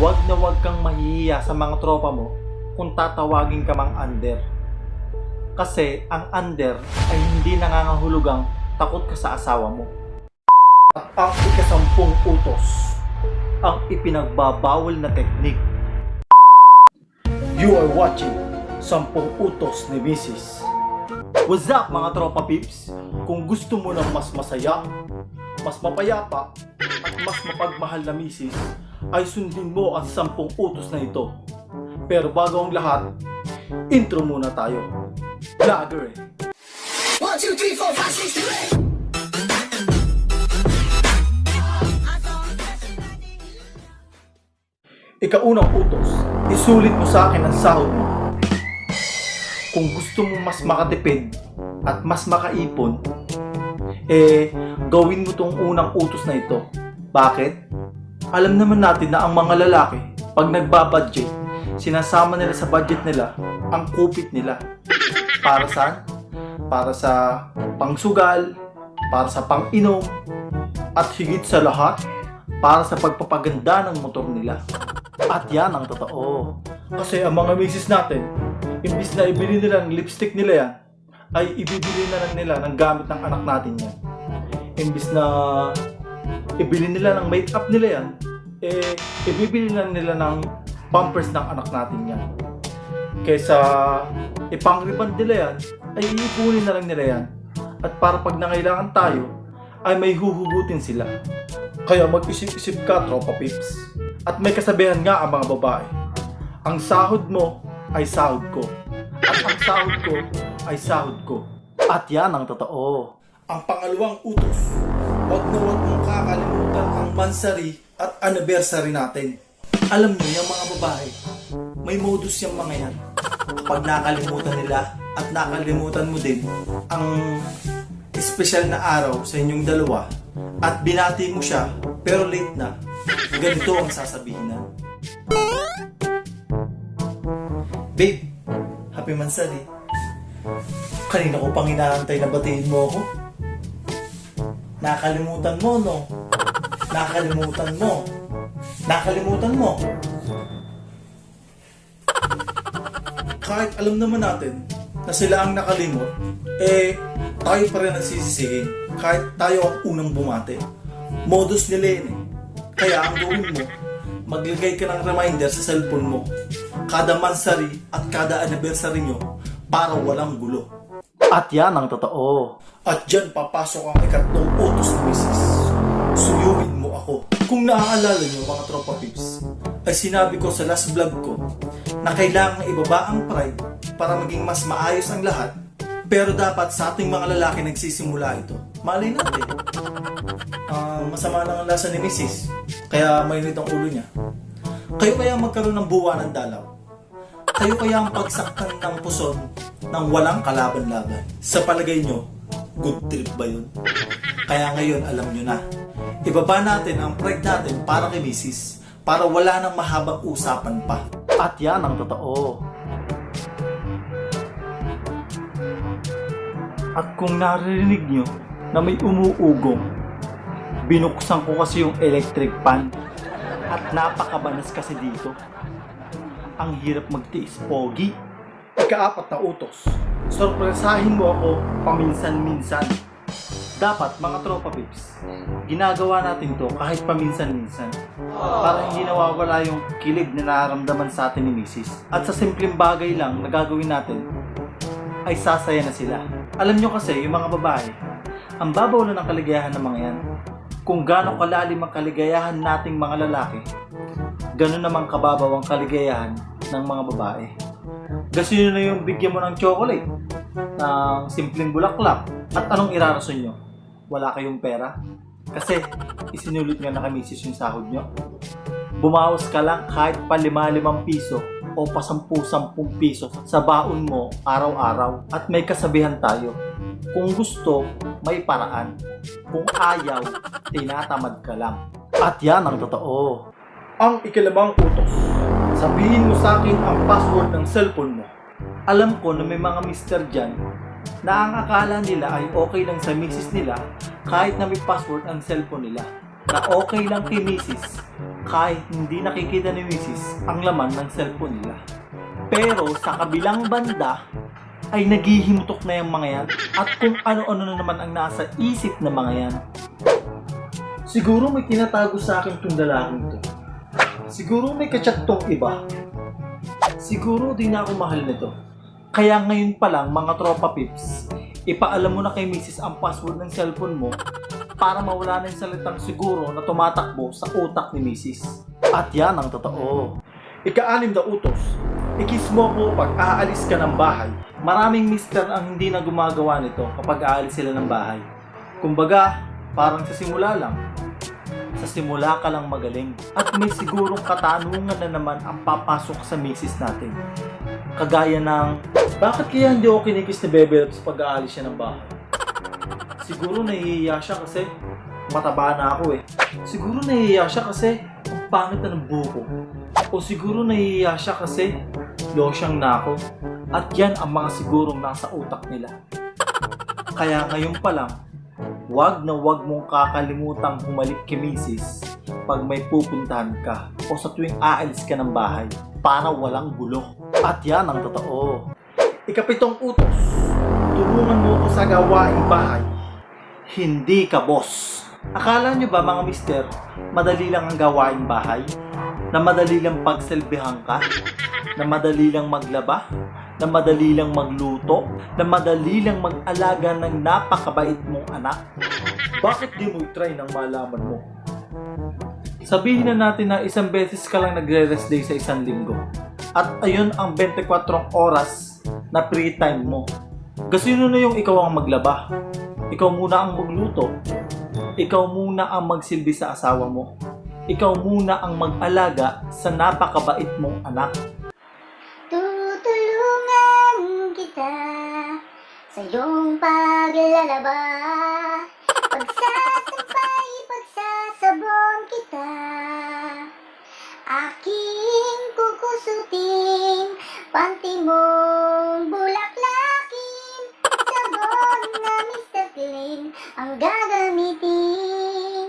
Huwag na huwag kang mahihiya sa mga tropa mo kung tatawagin ka mang under. Kasi ang under ay hindi nangangahulugang takot ka sa asawa mo. At ang ikasampung utos, ang ipinagbabawal na teknik. You are watching Sampung Utos ni Mrs. What's up mga tropa pips? Kung gusto mo ng mas masaya, mas mapayapa, at mas mapagmahal na misis, ay sundin mo ang sampung utos na ito. Pero bago ang lahat, intro muna tayo. Vlogger eh. One, two, three, four, five, six, seven, eight. Ikaunang utos, isulit mo sa akin ang sahod mo. Kung gusto mo mas makatipid at mas makaipon, eh, gawin mo tong unang utos na ito. Bakit? Alam naman natin na ang mga lalaki, pag nagbabudget, sinasama nila sa budget nila ang kupit nila. Para saan? Para sa pangsugal, para sa pang-inom, at higit sa lahat, para sa pagpapaganda ng motor nila. At yan ang totoo. Kasi ang mga misis natin, imbis na ibili nila ng lipstick nila yan, ay ibibili na lang nila ng gamit ng anak natin yan. Imbis na ibili nila ng makeup nila yan, eh, ibibili na nila ng pampers ng anak natin yan. Kaysa ipang-reband nila yan, ay iipunin na lang nila yan. At para pag nangailangan tayo, ay may huhugutin sila. Kaya mag-isip-isip ka, tropa pips. At may kasabihan nga ang mga babae. Ang sahod mo ay sahod ko. At ang sahod ko ay sahod ko. At yan ang totoo. Ang pangalawang utos, wag na wag mong kakalimutan ang mansari at anniversary natin. Alam niyo yung mga babae, may modus yung mga yan. Kapag nakalimutan nila at nakalimutan mo din ang espesyal na araw sa inyong dalawa at binati mo siya pero late na, ganito ang sasabihin na. Babe, happy mansari. Kanina ko pang inaantay na batiin mo ako. Nakalimutan mo, no? Nakalimutan mo. Nakalimutan mo. Kahit alam naman natin na sila ang nakalimot, eh, tayo pa rin ang sisisihin kahit tayo ang unang bumate. Modus nila yun eh. Kaya ang gawin mo, maglagay ka ng reminder sa cellphone mo kada mansari at kada anniversary nyo para walang gulo. At yan ang totoo. At dyan papasok ang ikatlong utos ni Mrs. Suyuin mo ako. Kung naaalala nyo mga tropa pips, ay sinabi ko sa last vlog ko na kailangan ibaba ang pride para maging mas maayos ang lahat. Pero dapat sa ating mga lalaki nagsisimula ito. Malay natin. Ah, masama lang ang lasa ni Mrs. Kaya mainit ang ulo niya. Kayo kaya magkaroon ng buwa ng dalaw? Kayo kaya ang pagsaktan ng puson ng walang kalaban-laban? Sa palagay nyo, good trip ba yun? Kaya ngayon, alam nyo na. Ibaba natin ang pride natin para kay Mrs. Para wala nang mahabang usapan pa. At yan ang totoo. At kung naririnig nyo na may umuugong, binuksan ko kasi yung electric fan at napakabanas kasi dito. Ang hirap magtiis, pogi. Ikaapat na utos, sorpresahin mo ako paminsan-minsan. Dapat mga tropa pips, ginagawa natin to kahit paminsan-minsan para hindi nawawala yung kilig na nararamdaman sa atin ni Mrs. At sa simpleng bagay lang na gagawin natin, ay sasaya na sila. Alam nyo kasi, yung mga babae, ang babaw na ng kaligayahan ng mga yan. Kung gaano kalalim ang kaligayahan nating mga lalaki, ganun naman kababaw ang kaligayahan ng mga babae. Gusto nyo na yung bigyan mo ng chocolate, ng simpleng bulaklak, at anong irarason nyo? Wala kayong pera? Kasi isinulit nga na kamisis yung sahod nyo. Bumawas ka lang kahit pa lima-limang piso o pa sampu-sampung piso sa baon mo araw-araw. At may kasabihan tayo, kung gusto, may paraan. Kung ayaw, tinatamad ka lang. At yan ang totoo. Ang ikalabang utos. Sabihin mo sa akin ang password ng cellphone mo. Alam ko na may mga mister dyan na ang akala nila ay okay lang sa misis nila kahit na may password ang cellphone nila. na okay lang kay Mrs. kahit hindi nakikita ni Mrs. ang laman ng cellphone nila. Pero sa kabilang banda ay naghihimutok na yung mga yan at kung ano-ano na naman ang nasa isip ng mga yan. Siguro may tinatago sa akin tong lalaking to. Siguro may kachat tong iba. Siguro di na ako mahal nito. Kaya ngayon pa lang mga tropa pips, ipaalam mo na kay Mrs. ang password ng cellphone mo para mawala na yung salitang siguro na tumatakbo sa utak ni Mrs. At yan ang totoo. Ika-anim na utos, ikis mo ko pag aalis ka ng bahay. Maraming mister ang hindi na gumagawa nito kapag aalis sila ng bahay. Kumbaga, parang sa simula lang, sa simula ka lang magaling at may sigurong katanungan na naman ang papasok sa misis natin. Kagaya ng, bakit kaya hindi ako kinikis ni Bebe Loves pag aalis siya ng bahay? Siguro nahihiya siya kasi mataba na ako eh. Siguro nahihiya siya kasi ang pangit na ng buko. O siguro nahihiya siya kasi losyang na ako. At yan ang mga sigurong nasa utak nila. Kaya ngayon pa lang, Huwag na huwag mong kakalimutang humalik kay pag may pupuntahan ka o sa tuwing aalis ka ng bahay para walang gulo. At yan ang totoo. Ikapitong utos, tulungan mo ko sa gawaing bahay. Hindi ka boss. Akala nyo ba mga mister, madali lang ang gawaing bahay? Na madali lang pagselbihan ka? Na madali lang maglaba? Na madali lang magluto? Na madali lang mag-alaga ng napakabait mong anak? Bakit di mo try nang malaman mo? Sabihin na natin na isang beses ka lang nagre-rest day sa isang linggo. At ayun ang 24 oras na free time mo. Kasi yun na yung ikaw ang maglaba. Ikaw muna ang magluto. Ikaw muna ang magsilbi sa asawa mo. Ikaw muna ang mag-alaga sa napakabait mong anak. Sa iyong paglalaba. Pagsasampay, pagsasabon kita. Aking kukusutin, panty mong bulaklakin. Sabon na Mr. Clean ang gagamitin.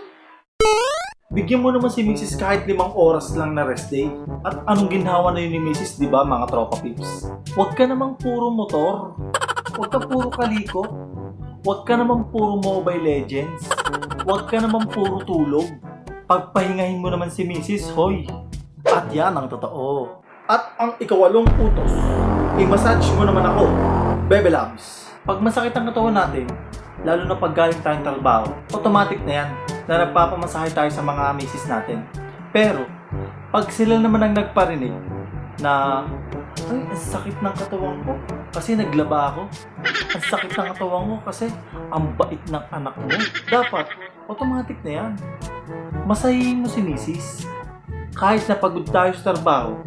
Bigyan mo naman si Mrs. kahit limang oras lang na rest day. At anong ginhawa na yun ni Mrs. di ba mga tropa pips? Huwag ka namang puro motor. Huwag ka puro kaliko. Huwag ka namang puro Mobile Legends. Huwag ka namang puro tulog. Pagpahingahin mo naman si Mrs. Hoy. At yan ang totoo. At ang ikawalong utos, i-massage mo naman ako, Bebe Labs. Pag masakit ang katawan natin, lalo na pag galing tayong trabaho, automatic na yan na nagpapamasahe tayo sa mga misis natin. Pero, pag sila naman ang nagparinig na ay, ang sakit ng katawan ko kasi naglaba ako. Ang sakit ng katawan ko kasi ang bait ng anak mo. Dapat, automatic na yan. Masahihin mo si misis. Kahit na pagod tayo sa trabaho,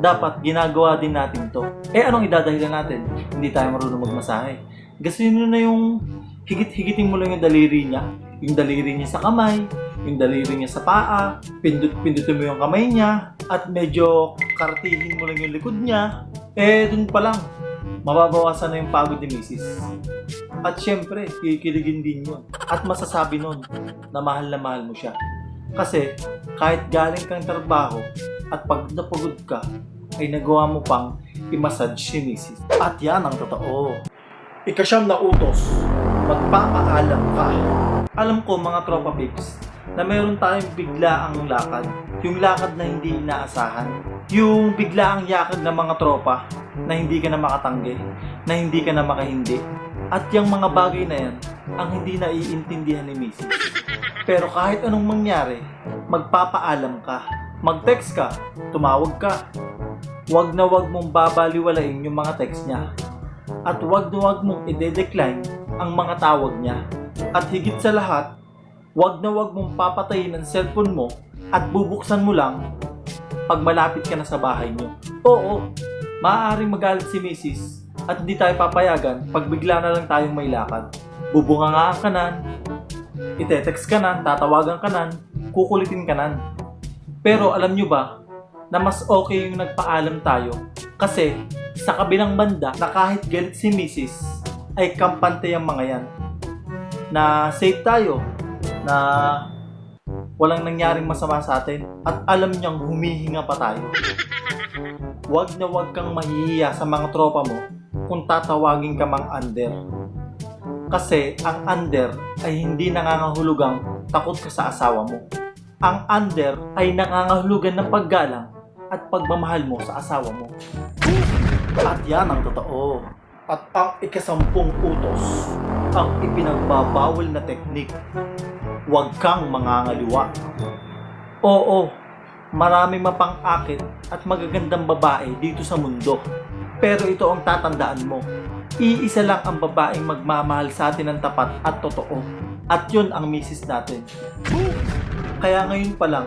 dapat ginagawa din natin to. Eh anong idadahilan natin? Hindi tayo marunong magmasahe. Gusto nyo na yung higit-higitin mo lang yung daliri niya. Yung daliri niya sa kamay, yung daliri niya sa paa, pindut-pindutin mo yung kamay niya, at medyo kartihin mo lang yung likod niya. Eh, dun pa lang, mababawasan na yung pagod ni Mrs. At syempre, kikiligin din yun. At masasabi nun na mahal na mahal mo siya. Kasi kahit galing kang trabaho at pagod na ka, ay nagawa mo pang i-massage si Mrs. At yan ang totoo. Ikasyam na utos, magpapaalam ka. Alam ko mga tropa pips, na meron tayong biglaang lakad. Yung lakad na hindi inaasahan. Yung biglaang yakag ng mga tropa na hindi ka na makatanggi, na hindi ka na makahindi. At yung mga bagay na yan, ang hindi naiintindihan ni Mrs. Pero kahit anong mangyari, magpapaalam ka. Mag-text ka, tumawag ka. Huwag na huwag mong babaliwalain yung mga text niya. At huwag na huwag mong ide-decline ang mga tawag niya. At higit sa lahat, huwag na huwag mong papatayin ang cellphone mo at bubuksan mo lang pag malapit ka na sa bahay niyo. Oo, maaaring magalit si Mrs. at hindi tayo papayagan pag bigla na lang tayong may lakad. Bubunga ka nan, ite-text ka nan, tatawagan ka nan, kukulitin ka nan. Pero alam nyo ba na mas okay yung nagpaalam tayo kasi sa kabilang banda na kahit galit si Mrs. ay kampante ang mga yan na safe tayo na walang nangyaring masama sa atin at alam niyang humihinga pa tayo. Huwag na huwag kang mahihiya sa mga tropa mo kung tatawagin ka mang under. Kasi ang under ay hindi nangangahulugang takot ka sa asawa mo. Ang under ay nangangahulugan ng paggalang at pagmamahal mo sa asawa mo. At yan ang totoo. At ang ikasampung utos, ang ipinagbabawal na teknik. Huwag kang mangangaliwa. Oo, maraming mapang-akit at magagandang babae dito sa mundo. Pero ito ang tatandaan mo. Iisa lang ang babaeng magmamahal sa atin ng tapat at totoo. At yun ang misis natin. Kaya ngayon pa lang,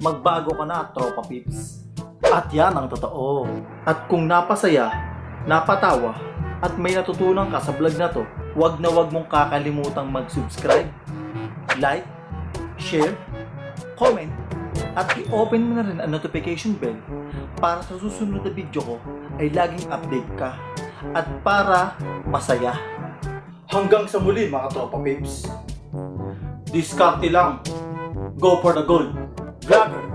magbago ka na, tropa pips. At yan ang totoo. At kung napasaya, napatawa, at may natutunan ka sa vlog na to, huwag na huwag mong kakalimutang mag-subscribe, like, share, comment, at i-open mo na rin ang notification bell para sa susunod na video ko ay laging update ka at para masaya. Hanggang sa muli mga tropa babes. Diskarte lang. Go for the gold. Vlogger.